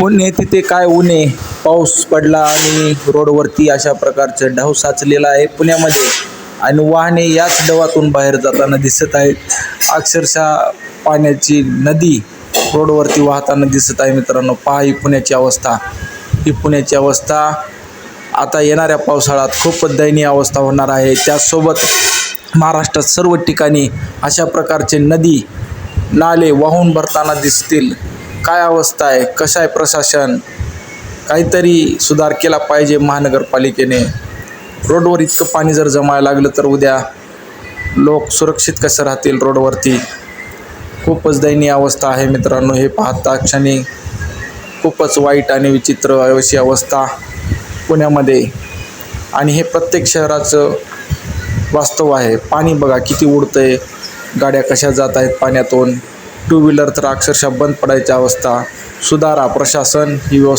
पुणे तिथे काय उन्हे पाऊस पडला आणि रोडवरती अशा प्रकारचं ढव साचलेला आहे पुण्यामध्ये. आणि वाहने याच डवातून बाहेर जाताना दिसत आहेत. अक्षरशः पाण्याची नदी रोडवरती वाहताना दिसत आहे मित्रांनो. पहा ही पुण्याची अवस्था. ही पुण्याची अवस्था. आता येणाऱ्या पावसाळ्यात खूपच दयनीय अवस्था होणार आहे. त्याचसोबत महाराष्ट्रात सर्व ठिकाणी अशा प्रकारचे नदी नाले वाहून भरताना दिसतील. काय अवस्था आहे? कसं आहे प्रशासन? काहीतरी सुधार केला पाहिजे महानगरपालिकेने. रोडवर इतकं पाणी जर जमायला लागलं तर उद्या लोक सुरक्षित कसं राहतील रोडवरती? खूपच दयनीय अवस्था आहे मित्रांनो. हे पाहता क्षणी खूपच वाईट आणि विचित्र अशी अवस्था पुण्यामध्ये. आणि हे प्रत्येक शहराचं वास्तव आहे. पाणी बघा किती उडतं आहे गाड्या कशा जात आहेत पाण्यातून? टू व्हीलर तर अक्षरशः बंद पडायची अवस्था. सुधारा प्रशासन ही व्यवस्था